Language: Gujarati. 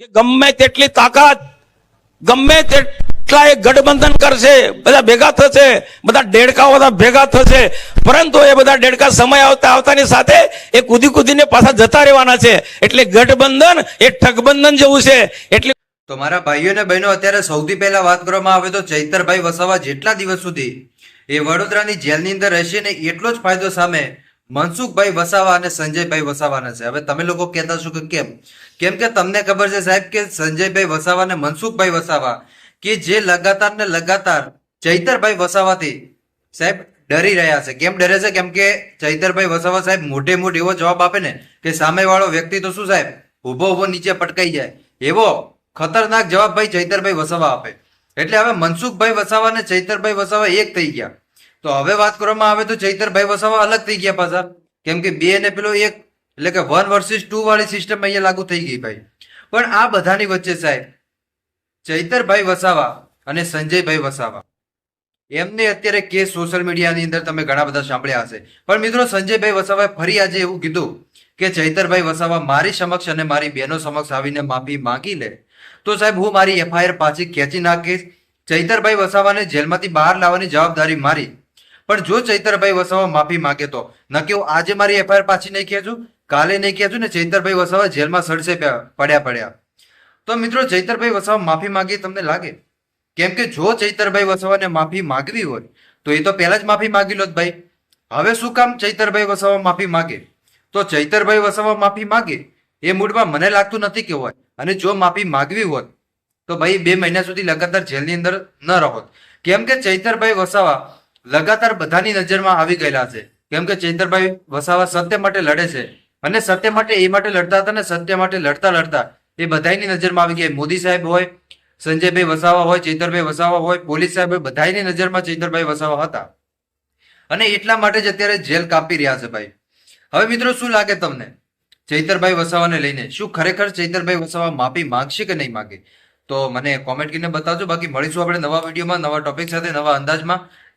કે ગમે તેટલી તાકાત, ગમે તેટલા એ ગઠબંધન કરશે, બધા ભેગા થશે, બધા ડેડકાઓ બધા ભેગા થશે, પરંતુ એ બધા ડેડકા સમય આવતા આવતાની સાથે એ કૂદી કૂદીને પાછા જતા રહેવાના છે. એટલે ગઠબંધન એ ઠગબંધન જેવું છે. એટલે તો મારા ભાઈઓ અને બહેનો, અત્યારે સૌથી પહેલા વાત કરવામાં આવે તો ચૈતરભાઈ વસાવા જેટલા દિવસ સુધી એ વડોદરાની જેલની અંદર રહેશે ને એટલો જ ફાયદો સામે મનસુખભાઈ વસાવા અને સંજયભાઈ વસાવાના છે. હવે તમે લોકો કહેતા છો કે કેમ? કેમ કે તમને ખબર છે સાહેબ કે સંજયભાઈ વસાવા અને મનસુખભાઈ વસાવા કે જે લગાતાર ને લગાતાર ચૈતરભાઈ વસાવાથી સાહેબ ડરી રહ્યા છે. કેમ ડરે છે? કેમ કે ચૈતરભાઈ વસાવા સાહેબ મોટે મોટો એવો જવાબ આપે ને કે સામેવાળો વ્યક્તિ તો શું સાહેબ? ઊભો ઊભો નીચે પટકાઈ જાય. એવો ખતરનાક જવાબ ભાઈ ચૈતરભાઈ વસાવા આપે. એટલે હવે મનસુખભાઈ વસાવા અને ચૈતરભાઈ વસાવા એક થઈ ગયા. તો હવે વાત કરવામાં આવે તો ચૈતરભાઈ વસાવા અલગ થઈ ગયા પાછા. કેમ કે બે ને પેલો એક, એટલે કે વન વર્સિસ ટુ વાળી સિસ્ટમ અહીંયા લાગુ થઈ ગઈ ભાઈ. પણ આ બધાની વચ્ચે સાહેબ, ચૈતરભાઈ વસાવા અને સંજયભાઈ વસાવા. એમને અત્યારે કેસ સોશિયલ મીડિયાની અંદર તમે ઘણા બધા સાંભળ્યા હશે. પણ મિત્રો, સંજયભાઈ વસાવાએ ફરી આજે એવું કીધું કે ચૈતરભાઈ વસાવા મારી સમક્ષ અને મારી બહેનો સમક્ષ આવીને માફી માંગી લે. તો સાહેબ, હું મારી એફઆઈઆર પાછી ખેંચી નાખીશ. ચૈતરભાઈ વસાવાને જેલમાંથી બહાર લાવવાની જવાબદારી મારી. પણ જો ચૈતરભાઈ વસાવા માફી માંગે તો? નક્કી હું આજે મારી એફઆઈઆર પાછી નહીં ખેંચું, કાલે નહીં ખેંચું ને ચૈતરભાઈ વસાવા જેલમાં સડસે પડ્યા પડ્યા. તો મિત્રો, ચૈતરભાઈ વસાવા માફી માંગી તમને લાગે? કેમ કે જો ચૈતરભાઈ વસાવાને માફી માંગવી હોય, તો એ તો પહેલા જ માફી માંગી લો ભાઈ. હવે શું કામ ચૈતરભાઈ વસાવા માફી માંગે? તો ચૈતરભાઈ વસાવા માફી માંગે એ મૂડમાં મને લાગતું નથી કે હોય. અને જો માફી માંગવી હોત તો ભાઈ બે મહિના સુધી લગાતાર જેલની અંદર ન રહો. કેમ કે ચૈતરભાઈ વસાવા લગાતાર બધાની નજરમાં આવી ગયેલા છે. કેમ કે ચેન્દ્રભાઈ વસાવા સત્ય માટે લડે છે અને સત્ય માટે, એ માટે લડતા હતા ને સત્ય માટે લડતા લડતા એ બધાની નજરમાં આવી ગયા. મોદી સાહેબ હોય, સંજયભાઈ વસાવા હોય, ચેતરભાઈ વસાવા હોય, પોલીસ સાહેબ હોય બધાની નજરમાં ચેતરભાઈ વસાવા હતા. અને એટલા માટે જ અત્યારે જેલ કાપી રહ્યા છે ભાઈ. હવે મિત્રો શું લાગે તમને? ચૈતરભાઈ વસાવાને લઈને શું ખરેખર ચૈતરભાઈ વસાવા માફી માંગશે કે નહીં માંગે? તો મને કોમેન્ટ કરીને બતાવજો. બાકી મળીશું આપણે નવા વિડીયોમાં, નવા ટોપિક સાથે, નવા અંદાજમાં.